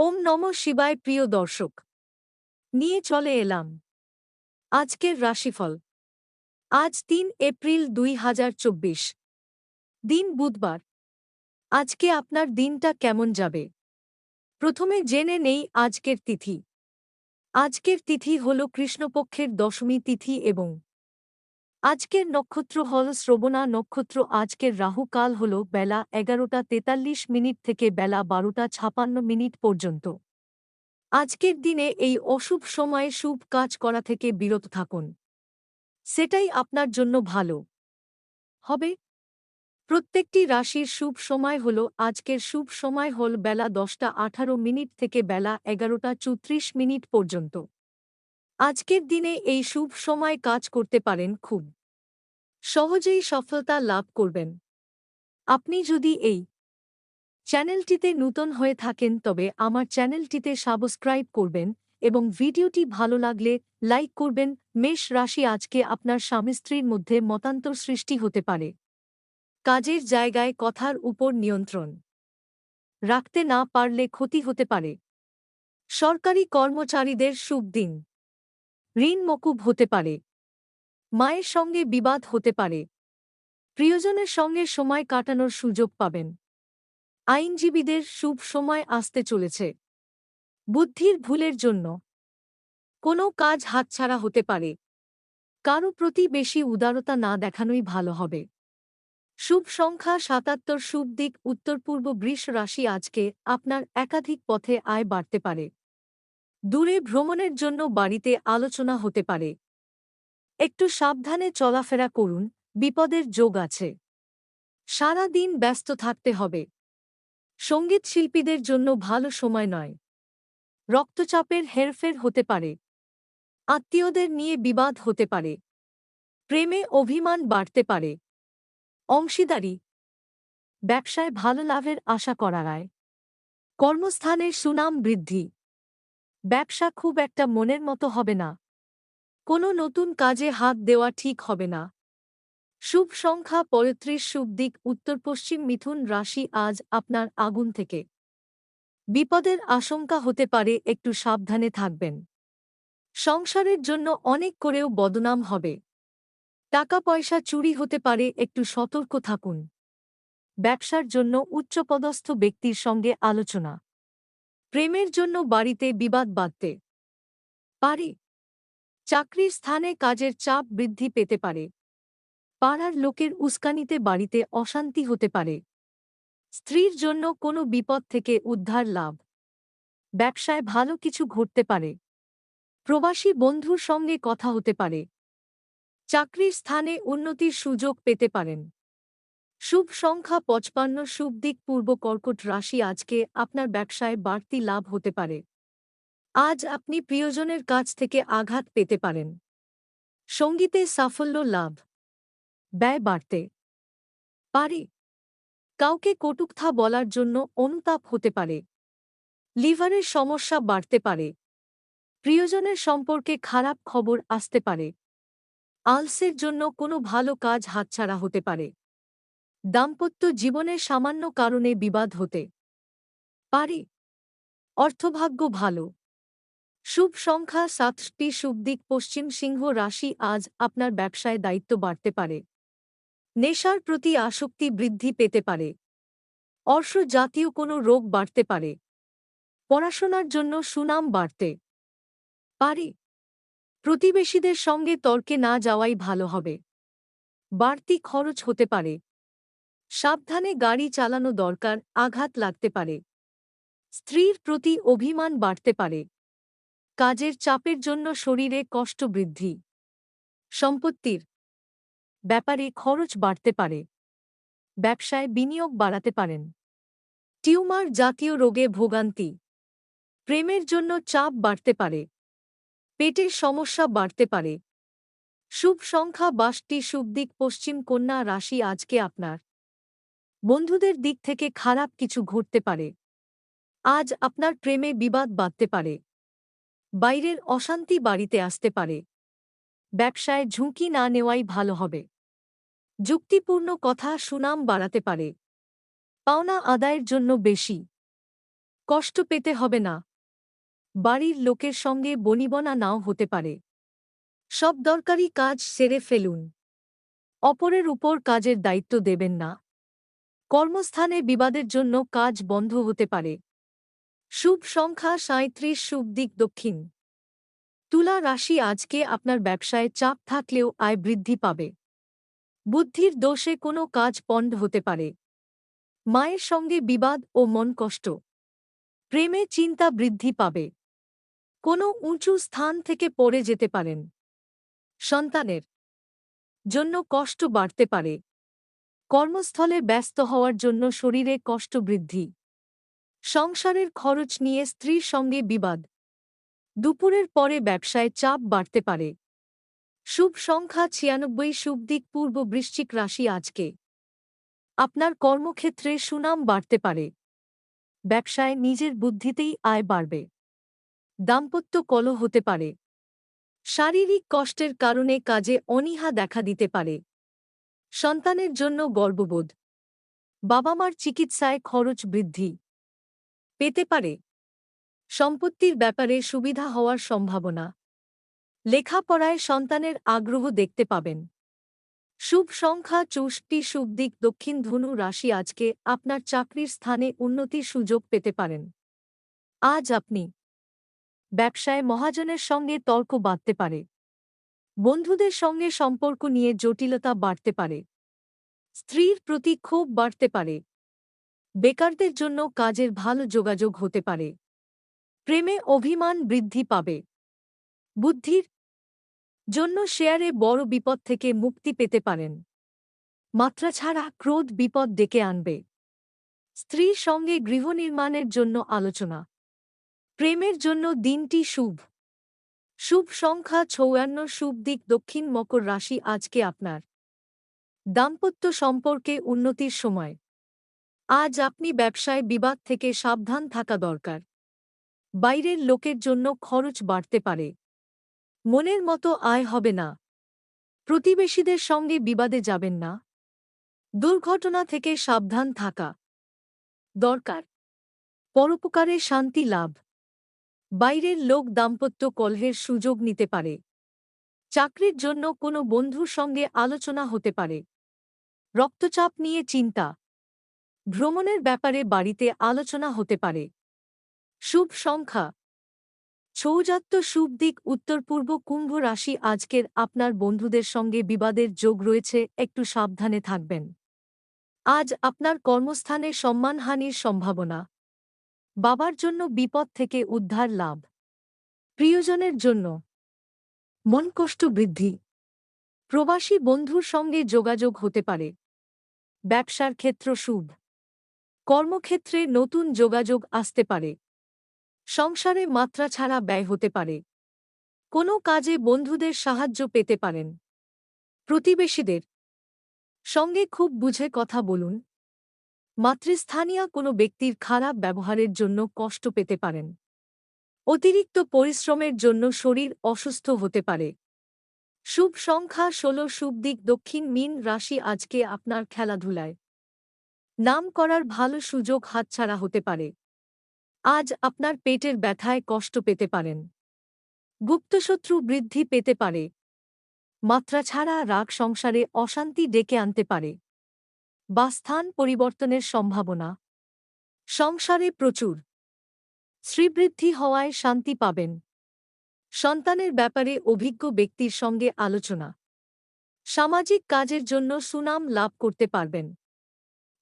ওম নম শিবায় প্রিয় দর্শক। নিয়ে চলে এলাম। আজকের রাশিফল। আজ তিন এপ্রিল দুই হাজার চব্বিশ। দিন বুধবার। আজকে আপনার দিনটা কেমন যাবে? প্রথমে জেনে নেই আজকের তিথি। আজকের তিথি হল কৃষ্ণপক্ষের দশমী তিথি এবং আজকের নক্ষত্র হল শ্রবণা। নক্ষত্র আজকের রাহু কাল হল বেলা এগারোটা তেতাল্লিশ মিনিট থেকে বেলা বারোটা ছাপান্ন মিনিট পর্যন্ত। আজকের দিনে এই অশুভ সময়ে শুভ কাজ করা থেকে বিরত থাকুন। সেটাই আপনার জন্য ভালো। হবে? প্রত্যেকটি রাশির শুভ সময় হল আজকের শুভ সময় হল বেলা দশটা আঠারো মিনিট থেকে বেলা এগারোটা চৌত্রিশ মিনিট পর্যন্ত। আজকের দিনে এই শুভ সময় কাজ করতে পারেন খুব। সহজেই সফলতা লাভ করবেন। আপনি যদি এই চ্যানেলটিতে নূতন হয়ে থাকেন, তবে আমার চ্যানেলটিতে সাবস্ক্রাইব করবেন এবং ভিডিওটি ভালো লাগলে লাইক করবেন। মেষ রাশি আজকে আপনার স্বামী স্ত্রীর মধ্যে মতান্তর সৃষ্টি হতে পারে। কাজের জায়গায় কথার উপর নিয়ন্ত্রণ রাখতে না পারলে ক্ষতি হতে পারে। সরকারি কর্মচারীদের শুভ দিন। ঋণ মকুব হতে পারে। মায়ের সঙ্গে বিবাদ হতে পারে। প্রিয়জনের সঙ্গে সময় কাটানোর সুযোগ পাবেন। আইনজীবীদের শুভ সময় আসতে চলেছে। বুদ্ধির ভুলের জন্য। কোনো কাজ হাতছাড়া হতে পারে। কারও প্রতি বেশি উদারতা না দেখানোই ভালো হবে। শুভ সংখ্যা সাতাত্তর, শুভ দিক, উত্তর পূর্ব বৃষ রাশি আজকে আপনার একাধিক পথে আয় বাড়তে পারে। দূরে ভ্রমণের জন্য বাড়িতে আলোচনা হতে পারে। একটু সাবধানে চলাফেরা করুন, বিপদের যোগ আছে। সারা দিন ব্যস্ত থাকতে হবে। সংগীত শিল্পীদের জন্য ভালো সময় নয়। রক্তচাপের হেরফের হতে পারে। আত্মীয়দের নিয়ে বিবাদ হতে পারে। প্রেমে অভিমান বাড়তে পারে। অংশীদারি। ব্যবসায় ভালো লাভের আশা করা যায় কর্মস্থানের সুনাম বৃদ্ধি। ব্যবসা খুব একটা মনের মতো হবে না। কোনো নতুন কাজে হাত দেওয়া ঠিক হবে না। শুভ সংখ্যা পঁয়ত্রিশ, শুভ দিক, উত্তর পশ্চিম মিথুন রাশি আজ আপনার আগুন থেকে। বিপদের আশঙ্কা হতে পারে, একটু সাবধানে থাকবেন। সংসারের জন্য অনেক করেও বদনাম হবে। টাকা পয়সা চুরি হতে পারে, একটু সতর্ক থাকুন। ব্যবসার জন্য উচ্চপদস্থ ব্যক্তির সঙ্গে আলোচনা। প্রেমের জন্য বাড়িতে বিবাদ বাঁধতে। পারে। চাকরির স্থানে কাজের চাপ বৃদ্ধি পেতে পারে। পাড়ার লোকের উস্কানিতে বাড়িতে অশান্তি হতে পারে। স্ত্রীর জন্য কোনো বিপদ থেকে উদ্ধার লাভ। ব্যবসায় ভালো কিছু ঘটতে পারে। প্রবাসী বন্ধুর সঙ্গে কথা হতে পারে। চাকরির স্থানে উন্নতির সুযোগ পেতে পারেন। শুভ সংখ্যা পঁচপান্ন, শুভ দিক, পূর্ব কর্কট রাশি আজকে আপনার ব্যবসায় বাড়তি লাভ হতে পারে। আজ আপনি প্রিয়জনের কাছ থেকে আঘাত পেতে পারেন। সঙ্গীতে সাফল্য লাভ। ব্যয় বাড়তে। পারে। কাউকে কটুকথা বলার জন্য অনুতাপ হতে পারে। লিভারের সমস্যা বাড়তে পারে। প্রিয়জনের সম্পর্কে খারাপ খবর আসতে পারে। আলসের জন্য কোনো ভালো কাজ হাতছাড়া হতে পারে। দাম্পত্য জীবনের সামান্য কারণে বিবাদ হতে। পারে। অর্থভাগ্য ভালো। শুভ সংখ্যা সাতটি শুভ দিক, পশ্চিম সিংহ রাশি আজ আপনার ব্যবসায় দায়িত্ব বাড়তে পারে। নেশার প্রতি আসক্তি বৃদ্ধি পেতে পারে। অর্শ জাতীয় কোনো রোগ বাড়তে পারে। পড়াশোনার জন্য সুনাম বাড়তে পারে। প্রতিবেশীদের সঙ্গে তর্কে না যাওয়াই ভালো হবে। বাড়তি খরচ হতে পারে। সাবধানে গাড়ি চালানো দরকার, আঘাত লাগতে পারে। স্ত্রীর প্রতি অভিমান বাড়তে পারে। কাজের চাপের জন্য শরীরে কষ্ট বৃদ্ধি। সম্পত্তির ব্যাপারে খরচ বাড়তে পারে। ব্যবসায় বিনিয়োগ বাড়াতে পারেন। টিউমার জাতীয় রোগে ভোগান্তি। প্রেমের জন্য চাপ বাড়তে পারে। পেটের সমস্যা বাড়তে পারে। শুভ সংখ্যা বাসটি শুভ দিক পশ্চিম কন্যা রাশি আজকে আপনার। বন্ধুদের দিক থেকে খারাপ কিছু ঘটতে পারে। আজ আপনার প্রেমে বিবাদ বাঁধতে পারে। বাইরের অশান্তি বাড়িতে আসতে পারে। ব্যবসায় ঝুঁকি না নেওয়াই ভালো হবে। যুক্তিপূর্ণ কথা সুনাম বাড়াতে পারে। পাওনা আদায়ের জন্য বেশি। কষ্ট পেতে হবে না। বাড়ির লোকের সঙ্গে বনিবনা নাও হতে পারে। সব দরকারি কাজ সেরে ফেলুন। অপরের উপর কাজের দায়িত্ব দেবেন না। কর্মস্থানে বিবাদের জন্য কাজ বন্ধ হতে পারে। শুভ সংখ্যা সাঁত্রিশ শুভ দিক দক্ষিণ। তুলা রাশি আজকে আপনার ব্যবসায় চাপ থাকলেও আয় বৃদ্ধি পাবে। বুদ্ধির দোষে কোনো কাজ পণ্ড হতে পারে। মায়ের সঙ্গে বিবাদ ও মন কষ্ট। প্রেমে চিন্তা বৃদ্ধি পাবে। কোনো উঁচু স্থান থেকে পড়ে যেতে পারেন। সন্তানের জন্য কষ্ট বাড়তে পারে। কর্মস্থলে ব্যস্ত হওয়ার জন্য শরীরে কষ্ট বৃদ্ধি। সংসারের খরচ নিয়ে স্ত্রীর সঙ্গে বিবাদ। দুপুরের পরে ব্যবসায় চাপ বাড়তে পারে। শুভ সংখ্যা ছিয়ানব্বই, শুভ দিক পূর্ব বৃশ্চিক রাশি আজকে। আপনার কর্মক্ষেত্রে সুনাম বাড়তে পারে। ব্যবসায় নিজের বুদ্ধিতেই আয় বাড়বে। দাম্পত্য কলহ হতে পারে। শারীরিক কষ্টের কারণে কাজে অনীহা দেখা দিতে পারে। সন্তানের জন্য গর্ববোধ। বাবা মার চিকিৎসায় খরচ বৃদ্ধি। পেতে পারে। সম্পত্তির ব্যাপারে সুবিধা হওয়ার সম্ভাবনা। লেখাপড়ায় সন্তানের আগ্রহ দেখতে পাবেন। শুভ সংখ্যা, চৌষ্টি, শুভ দিক, দক্ষিণ ধনু রাশি আজকে আপনার চাকরির স্থানে উন্নতির সুযোগ পেতে পারেন। আজ আপনি ব্যবসায় মহাজনের সঙ্গে তর্ক বাঁধতে পারে। বন্ধুদের সঙ্গে সম্পর্ক নিয়ে জটিলতা বাড়তে পারে। স্ত্রীর প্রতি ক্ষোভ বাড়তে পারে। বেকারদের জন্য কাজের ভালো যোগাযোগ হতে পারে। প্রেমে অভিমান বৃদ্ধি পাবে। বুদ্ধির জন্য শেয়ারে বড় বিপদ থেকে মুক্তি পেতে পারেন। মাত্রা ছাড়া ক্রোধ বিপদ ডেকে আনবে। স্ত্রীর সঙ্গে গৃহনির্মাণের জন্য আলোচনা। প্রেমের জন্য দিনটি শুভ। শুভ সংখ্যা ছৌয়ান্ন শুভ দিক দক্ষিণ মকর রাশি আজকে আপনার। দাম্পত্য সম্পর্কে উন্নতির সময়। আজ আপনি ব্যবসায় বিবাদ থেকে সাবধান থাকা দরকার। বাইরের লোকের জন্য খরচ বাড়তে পারে। মনের মতো আয় হবে না। প্রতিবেশীদের সঙ্গে বিবাদে যাবেন না। দুর্ঘটনা থেকে সাবধান থাকা দরকার। পরোপকারে শান্তি লাভ। বাইরের লোক দাম্পত্য কলহের সুযোগ নিতে পারে। চাকরির জন্য কোনো বন্ধুর সঙ্গে আলোচনা হতে পারে। রক্তচাপ নিয়ে চিন্তা। ভ্রমণের ব্যাপারে বাড়িতে আলোচনা হতে পারে। শুভ সংখ্যা। সৌজাত্য শুভ দিক উত্তর পূর্ব কুম্ভ রাশি আজকের আপনার বন্ধুদের সঙ্গে বিবাদের যোগ রয়েছে, একটু সাবধানে থাকবেন। আজ আপনার কর্মস্থানে সম্মানহানির সম্ভাবনা। বাবার জন্য বিপদ থেকে উদ্ধার লাভ। প্রিয়জনের জন্য। মন কষ্ট বৃদ্ধি। প্রবাসী বন্ধুর সঙ্গে যোগাযোগ হতে পারে। ব্যবসার ক্ষেত্র শুভ। কর্মক্ষেত্রে নতুন যোগাযোগ আসতে পারে। সংসারে মাত্রা ছাড়া ব্যয় হতে পারে। কোনো কাজে বন্ধুদের সাহায্য পেতে পারেন। প্রতিবেশীদের সঙ্গে খুব বুঝে কথা বলুন। মাতৃস্থানীয় কোনো ব্যক্তির খারাপ ব্যবহারের জন্য কষ্ট পেতে পারেন। অতিরিক্ত পরিশ্রমের জন্য শরীর অসুস্থ হতে পারে। শুভ সংখ্যা ষোলো, শুভ দিক দক্ষিণ মিন রাশি আজকে আপনার খেলাধুলায়। নাম করার ভালো সুযোগ হাতছাড়া হতে পারে। আজ আপনার পেটের ব্যথায় কষ্ট পেতে পারেন। গুপ্তশত্রু বৃদ্ধি পেতে পারে। মাত্রা ছাড়া রাগ সংসারে অশান্তি ডেকে আনতে পারে। বা স্থান পরিবর্তনের সম্ভাবনা। সংসারে প্রচুর। শ্রীবৃদ্ধি হওয়ায় শান্তি পাবেন। সন্তানের ব্যাপারে অভিজ্ঞ ব্যক্তির সঙ্গে আলোচনা। সামাজিক কাজের জন্য সুনাম লাভ করতে পারবেন।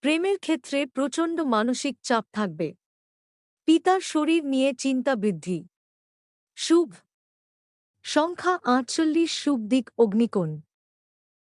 প্রেমের ক্ষেত্রে প্রচণ্ড মানসিক চাপ থাকবে। পিতার শরীর নিয়ে চিন্তা বৃদ্ধি। শুভ। সংখ্যা আটচল্লিশ শুভ দিক অগ্নিকোণ।